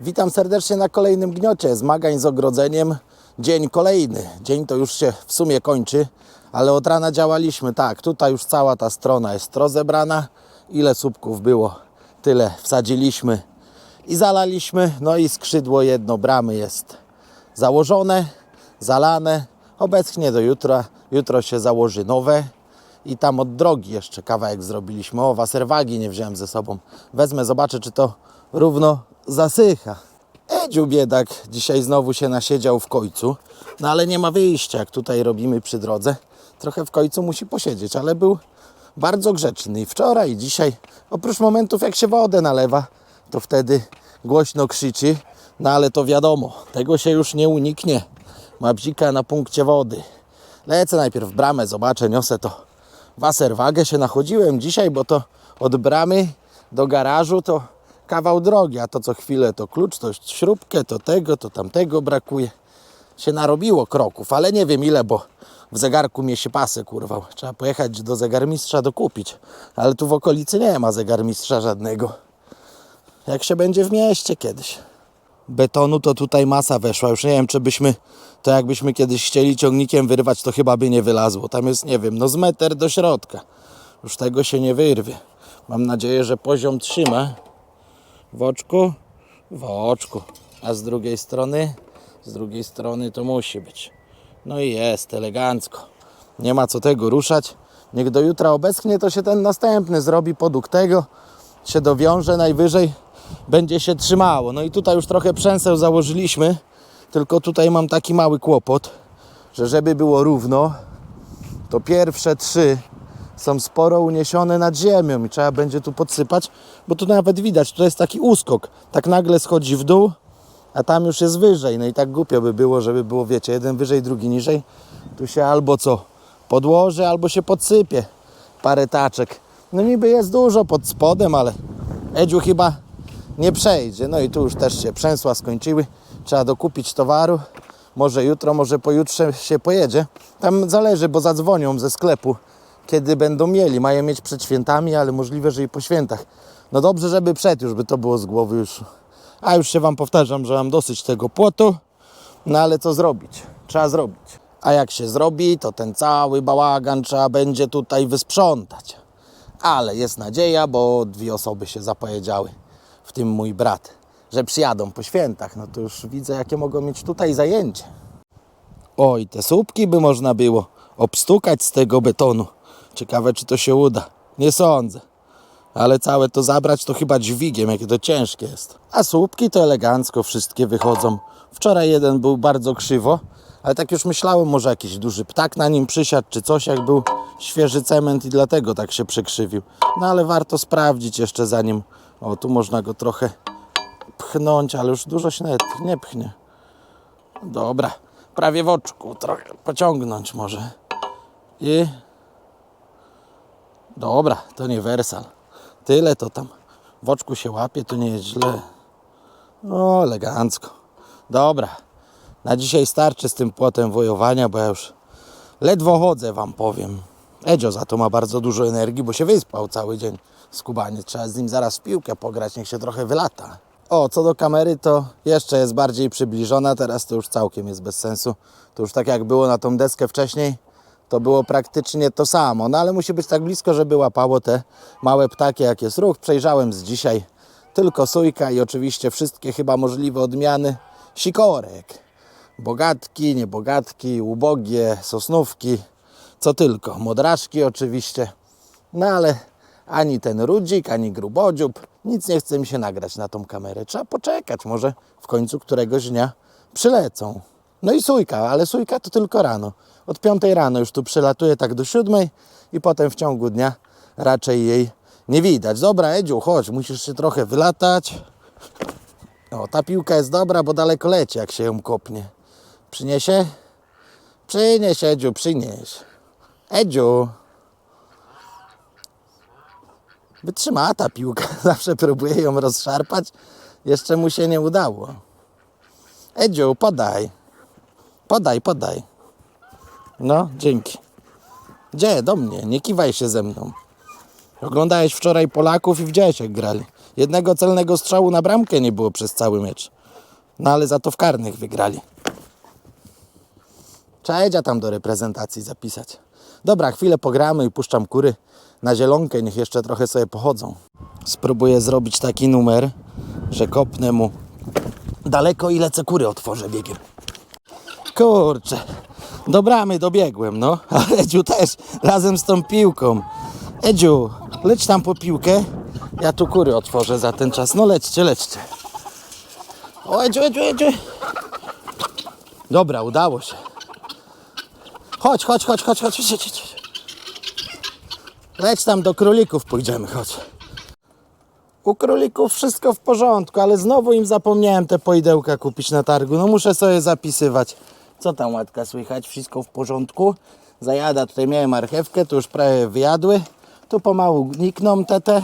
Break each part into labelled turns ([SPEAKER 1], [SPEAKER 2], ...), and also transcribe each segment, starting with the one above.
[SPEAKER 1] Witam serdecznie na kolejnym gniocie. Zmagań z ogrodzeniem. Dzień kolejny. Dzień to już się w sumie kończy, ale od rana działaliśmy. Tak, tutaj już cała ta strona jest rozebrana. Ile słupków było, tyle wsadziliśmy i zalaliśmy. No i skrzydło jedno bramy jest założone, zalane. Obecnie do jutra. Jutro się założy nowe. I tam od drogi jeszcze kawałek zrobiliśmy. O, waserwagi nie wziąłem ze sobą. Wezmę, zobaczę, czy to równo zasycha. Edziu biedak dzisiaj znowu się nasiedział w końcu. No ale nie ma wyjścia, jak tutaj robimy przy drodze. Trochę w końcu musi posiedzieć, ale był bardzo grzeczny. I wczoraj, i dzisiaj, oprócz momentów, jak się wodę nalewa, to wtedy głośno krzyczy. No ale to wiadomo, tego się już nie uniknie. Ma bzika na punkcie wody. Lecę najpierw w bramę, zobaczę, niosę to waserwagę się nachodziłem dzisiaj, bo to od bramy do garażu to kawał drogi, a to co chwilę to klucz, to śrubkę, to tego, to tamtego brakuje. Się narobiło kroków, ale nie wiem ile, bo w zegarku mnie się pasek urwał. Trzeba pojechać do zegarmistrza dokupić, ale tu w okolicy nie ma zegarmistrza żadnego. Jak się będzie w mieście kiedyś. Betonu to tutaj masa weszła. Już nie wiem, czy byśmy to jakbyśmy kiedyś chcieli ciągnikiem wyrwać, to chyba by nie wylazło. Tam jest, nie wiem, no z meter do środka. Już tego się nie wyrwie. Mam nadzieję, że poziom trzyma. W oczku? W oczku. A z drugiej strony? Z drugiej strony to musi być. No i jest, elegancko. Nie ma co tego ruszać. Niech do jutra obeschnie, to się ten następny zrobi podług tego. Się dowiąże najwyżej. Będzie się trzymało. No i tutaj już trochę przęseł założyliśmy. Tylko tutaj mam taki mały kłopot, że żeby było równo, to pierwsze trzy są sporo uniesione nad ziemią i trzeba będzie tu podsypać, bo tu nawet widać, to jest taki uskok. Tak nagle schodzi w dół, a tam już jest wyżej. No i tak głupio by było, żeby było, wiecie, jeden wyżej, drugi niżej. Tu się albo co podłoży, albo się podsypie parę taczek. No niby jest dużo pod spodem, ale Edziu chyba nie przejdzie. No i tu już też się przęsła skończyły. Trzeba dokupić towaru. Może jutro, może pojutrze się pojedzie. Tam zależy, bo zadzwonią ze sklepu, kiedy będą mieli. Mają mieć przed świętami, ale możliwe, że i po świętach. No dobrze, żeby przed już by to było z głowy już. A już się Wam powtarzam, że mam dosyć tego płotu. No ale co zrobić? Trzeba zrobić. A jak się zrobi, to ten cały bałagan trzeba będzie tutaj wysprzątać. Ale jest nadzieja, bo dwie osoby się zapowiedziały, w tym mój brat, że przyjadą po świętach. No to już widzę, jakie mogą mieć tutaj zajęcie. Oj, te słupki by można było obstukać z tego betonu. Ciekawe, czy to się uda. Nie sądzę. Ale całe to zabrać to chyba dźwigiem, jakie to ciężkie jest. A słupki to elegancko wszystkie wychodzą. Wczoraj jeden był bardzo krzywo, ale tak już myślałem, może jakiś duży ptak na nim przysiadł, czy coś, jak był świeży cement i dlatego tak się przekrzywił. No ale warto sprawdzić jeszcze zanim... O, tu można go trochę pchnąć, ale już dużo się nie pchnie. Dobra, prawie w oczku, trochę pociągnąć może. I... Dobra, to nie wersal. Tyle to tam w oczku się łapie, to nie jest źle. O, elegancko. Dobra, na dzisiaj starczy z tym płotem wojowania, bo ja już ledwo chodzę, wam powiem. Edzio za to ma bardzo dużo energii, bo się wyspał cały dzień z Kubanie. Trzeba z nim zaraz w piłkę pograć, niech się trochę wylata. O, co do kamery, to jeszcze jest bardziej przybliżona, teraz to już całkiem jest bez sensu. To już tak jak było na tą deskę wcześniej, to było praktycznie to samo. No ale musi być tak blisko, żeby łapało te małe ptaki, jak jest ruch. Przejrzałem z dzisiaj tylko sójka i oczywiście wszystkie chyba możliwe odmiany sikorek. Bogatki, niebogatki, ubogie, sosnówki, co tylko. Modraszki oczywiście. No ale ani ten rudzik, ani grubodziób, nic nie chce mi się nagrać na tą kamerę. Trzeba poczekać, może w końcu któregoś dnia przylecą. No i sójka, ale sójka to tylko rano. Od 5 rano już tu przylatuje tak do 7 i potem w ciągu dnia raczej jej nie widać. Dobra, Edziu, chodź, musisz się trochę wylatać. O, ta piłka jest dobra, bo daleko leci, jak się ją kopnie. Przyniesie? Przynieś, Edziu, przynieś. Edziu. Wytrzymała ta piłka. Zawsze próbuję ją rozszarpać. Jeszcze mu się nie udało. Edziu, podaj. Podaj, podaj. No, dzięki. Gdzie? Do mnie. Nie kiwaj się ze mną. Oglądałeś wczoraj Polaków i widziałeś jak grali. Jednego celnego strzału na bramkę nie było przez cały mecz. No ale za to w karnych wygrali. Trzeba Edzia tam do reprezentacji zapisać. Dobra, chwilę pogramy i puszczam kury na zielonkę, niech jeszcze trochę sobie pochodzą. Spróbuję zrobić taki numer, że kopnę mu daleko i lecę kury otworzę biegiem. Kurczę, do bramy dobiegłem, no. A Edziu też, razem z tą piłką. Edziu, leć tam po piłkę, ja tu kury otworzę za ten czas. No lećcie, lećcie. O, Edziu, Edziu, Edziu. Dobra, udało się. Chodź, chodź, chodź, chodź, chodź, chodź, chodź. Leć tam do królików pójdziemy, chodź. U królików wszystko w porządku, ale znowu im zapomniałem te poidełka kupić na targu. No muszę sobie zapisywać. Co tam łatka słychać? Wszystko w porządku? Zajada, tutaj miałem marchewkę, tu już prawie wyjadły. Tu pomału nikną te te.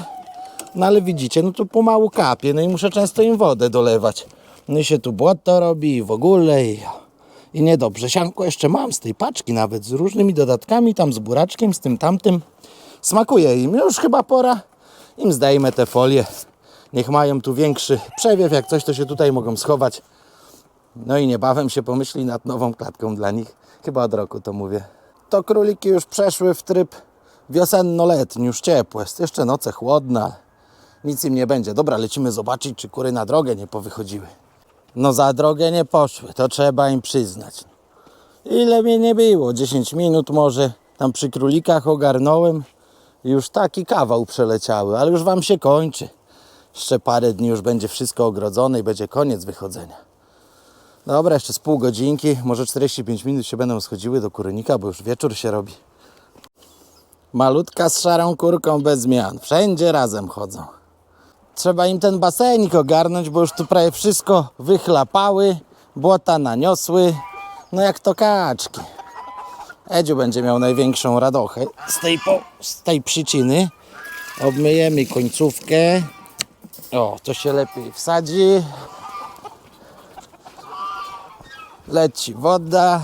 [SPEAKER 1] No ale widzicie, no tu pomału kapie, no i muszę często im wodę dolewać. No i się tu błoto robi i w ogóle i, i niedobrze. Sianko jeszcze mam z tej paczki nawet, z różnymi dodatkami, tam z buraczkiem, z tym tamtym. Smakuje im, już chyba pora im zdejmę te folie. Niech mają tu większy przewiew, jak coś to się tutaj mogą schować. No i niebawem się pomyśli nad nową klatką dla nich. Chyba od roku to mówię. To króliki już przeszły w tryb wiosenno-letni, już ciepłe. Jest jeszcze noce chłodne, nic im nie będzie. Dobra, lecimy zobaczyć, czy kury na drogę nie powychodziły. No za drogę nie poszły, to trzeba im przyznać. Ile mnie nie było? 10 minut może. Tam przy królikach ogarnąłem. Już taki kawał przeleciały, ale już wam się kończy. Jeszcze parę dni już będzie wszystko ogrodzone i będzie koniec wychodzenia. Dobra, jeszcze z pół godzinki, może 45 minut się będą schodziły do kurnika, bo już wieczór się robi. Malutka z szarą kurką bez zmian. Wszędzie razem chodzą. Trzeba im ten basenik ogarnąć, bo już tu prawie wszystko wychlapały, błota naniosły. No jak to kaczki. Edziu będzie miał największą radochę z tej, po, z tej przyczyny. Obmyjemy końcówkę. O, to się lepiej wsadzi. Leci woda.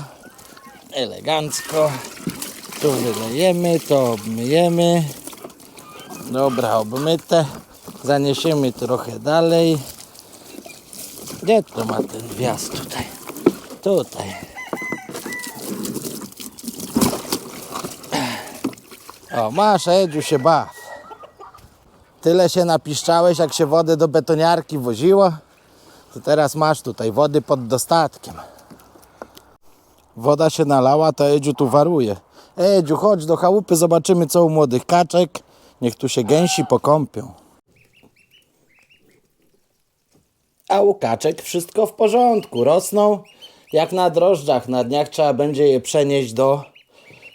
[SPEAKER 1] Elegancko. Tu wylejemy, to obmyjemy. Dobra, obmyte. Zaniesiemy trochę dalej. Gdzie to ma ten wjazd tutaj? Tutaj. O, masz, Edziu, się baw. Tyle się napiszczałeś, jak się wodę do betoniarki woziło, to teraz masz tutaj wody pod dostatkiem. Woda się nalała, to Edziu tu waruje. Edziu, chodź do chałupy, zobaczymy co u młodych kaczek. Niech tu się gęsi pokąpią. A u kaczek wszystko w porządku, rosną jak na drożdżach. Na dniach trzeba będzie je przenieść do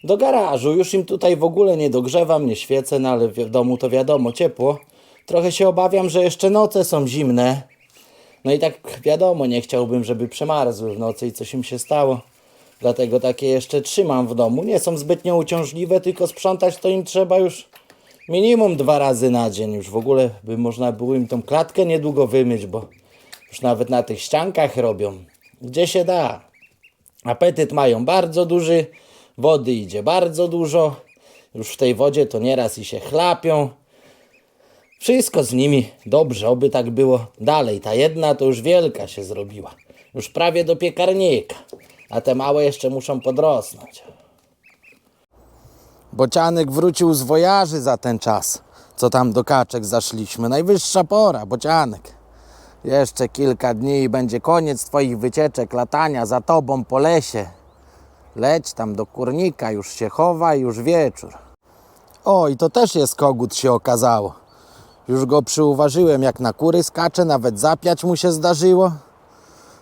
[SPEAKER 1] do garażu. Już im tutaj w ogóle nie dogrzewam, nie świecę, no ale w domu to wiadomo, ciepło. Trochę się obawiam, że jeszcze noce są zimne. No i tak wiadomo, nie chciałbym, żeby przemarzły w nocy i coś im się stało. Dlatego takie jeszcze trzymam w domu. Nie są zbytnio uciążliwe, tylko sprzątać to im trzeba już minimum dwa razy na dzień. Już w ogóle by można było im tą klatkę niedługo wymyć, bo już nawet na tych ściankach robią. Gdzie się da. Apetyt mają bardzo duży, wody idzie bardzo dużo. Już w tej wodzie to nieraz i się chlapią. Wszystko z nimi dobrze, oby tak było dalej. Ta jedna to już wielka się zrobiła. Już prawie do piekarnika. A te małe jeszcze muszą podrosnąć. Bocianek wrócił z wojaży za ten czas, co tam do kaczek zaszliśmy. Najwyższa pora, bocianek. Jeszcze kilka dni i będzie koniec twoich wycieczek, latania za tobą po lesie. Leć tam do kurnika, już się chowa już wieczór. O, i to też jest kogut się okazało. Już go przyuważyłem, jak na kury skacze, nawet zapiać mu się zdarzyło.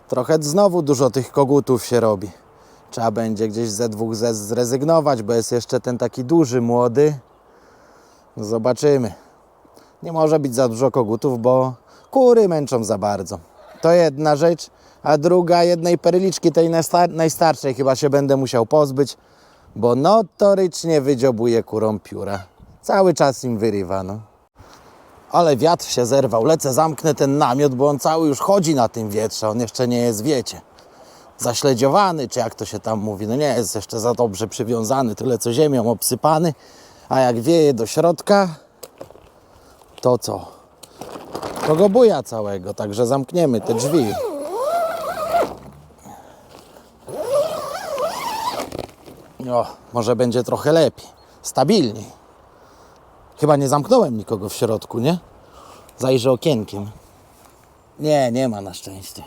[SPEAKER 1] Trochę znowu dużo tych kogutów się robi. Trzeba będzie gdzieś ze dwóch ze zrezygnować, bo jest jeszcze ten taki duży, młody. Zobaczymy. Nie może być za dużo kogutów, bo kury męczą za bardzo. To jedna rzecz, a druga jednej perliczki, tej najstar- najstarszej chyba się będę musiał pozbyć, bo notorycznie wydziobuje kurom pióra. Cały czas im wyrywa, no. Ale wiatr się zerwał. Lecę, zamknę ten namiot, bo on cały już chodzi na tym wietrze. On jeszcze nie jest, wiecie, zaśledziowany, czy jak to się tam mówi. No nie jest jeszcze za dobrze przywiązany, tyle co ziemią obsypany. A jak wieje do środka, to co? To go buja całego, także zamkniemy te drzwi. O, może będzie trochę lepiej, stabilniej. Chyba nie zamknąłem nikogo w środku, nie? Zajrzę okienkiem. Nie, nie ma na szczęście.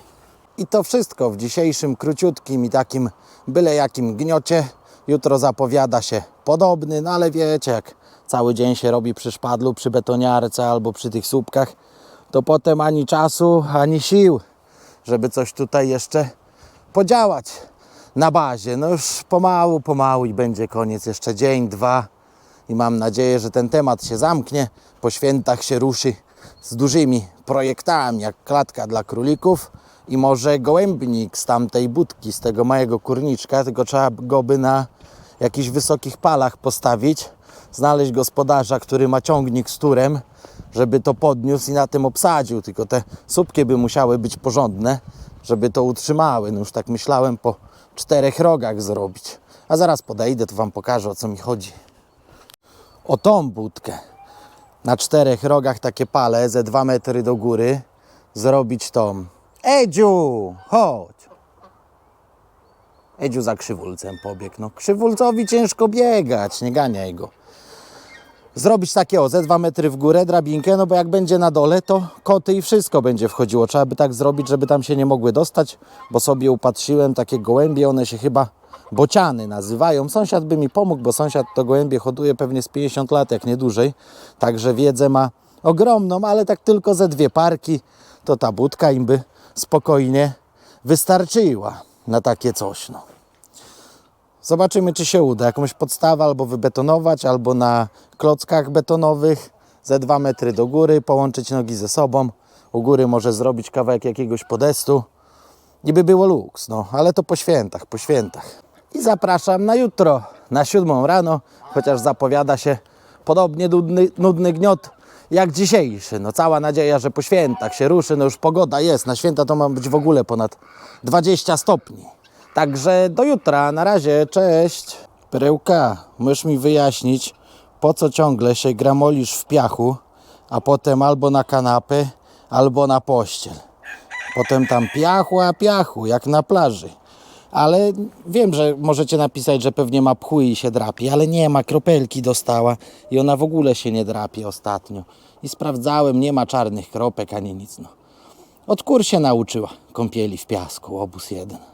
[SPEAKER 1] I to wszystko w dzisiejszym króciutkim i takim byle jakim gniocie. Jutro zapowiada się podobny, no ale wiecie, jak cały dzień się robi przy szpadlu, przy betoniarce albo przy tych słupkach, to potem ani czasu, ani sił, żeby coś tutaj jeszcze podziałać na bazie. No już pomału, pomału i będzie koniec. Jeszcze dzień, dwa i mam nadzieję, że ten temat się zamknie. Po świętach się ruszy z dużymi projektami, jak klatka dla królików i może gołębnik z tamtej budki, z tego małego kurniczka, tylko trzeba go by na jakichś wysokich palach postawić, znaleźć gospodarza, który ma ciągnik z turem, żeby to podniósł i na tym obsadził, tylko te słupki by musiały być porządne, żeby to utrzymały. No już tak myślałem po czterech rogach zrobić. A zaraz podejdę, to Wam pokażę o co mi chodzi. O tą budkę na czterech rogach takie pale ze 2 metry do góry zrobić tą. Edziu, chodź. Edziu za krzywulcem pobiegł. No, krzywulcowi ciężko biegać, nie ganiaj go. Zrobić takie o, ze 2 metry w górę, drabinkę, no bo jak będzie na dole, to koty i wszystko będzie wchodziło. Trzeba by tak zrobić, żeby tam się nie mogły dostać, bo sobie upatrzyłem takie gołębie, one się chyba bociany nazywają. Sąsiad by mi pomógł, bo sąsiad to gołębie hoduje pewnie z 50 lat, jak nie dłużej. Także wiedzę ma ogromną, ale tak tylko ze dwie parki, to ta budka im by spokojnie wystarczyła na takie coś. No. Zobaczymy, czy się uda. Jakąś podstawę albo wybetonować, albo na klockach betonowych ze 2 metry do góry, połączyć nogi ze sobą. U góry może zrobić kawałek jakiegoś podestu. Niby było luks, no, ale to po świętach, po świętach. I zapraszam na jutro, na siódmą rano, chociaż zapowiada się podobnie nudny, nudny gniot jak dzisiejszy. No cała nadzieja, że po świętach się ruszy, no już pogoda jest, na święta to ma być w ogóle ponad 20 stopni. Także do jutra, na razie, cześć. Perełka, możesz mi wyjaśnić, po co ciągle się gramolisz w piachu, a potem albo na kanapę, albo na pościel. Potem tam piachu, a piachu, jak na plaży. Ale wiem, że możecie napisać, że pewnie ma pchu i się drapi, ale nie ma, kropelki dostała i ona w ogóle się nie drapie ostatnio. I sprawdzałem, nie ma czarnych kropek ani nic. No. Od kur się nauczyła kąpieli w piasku, obóz jeden.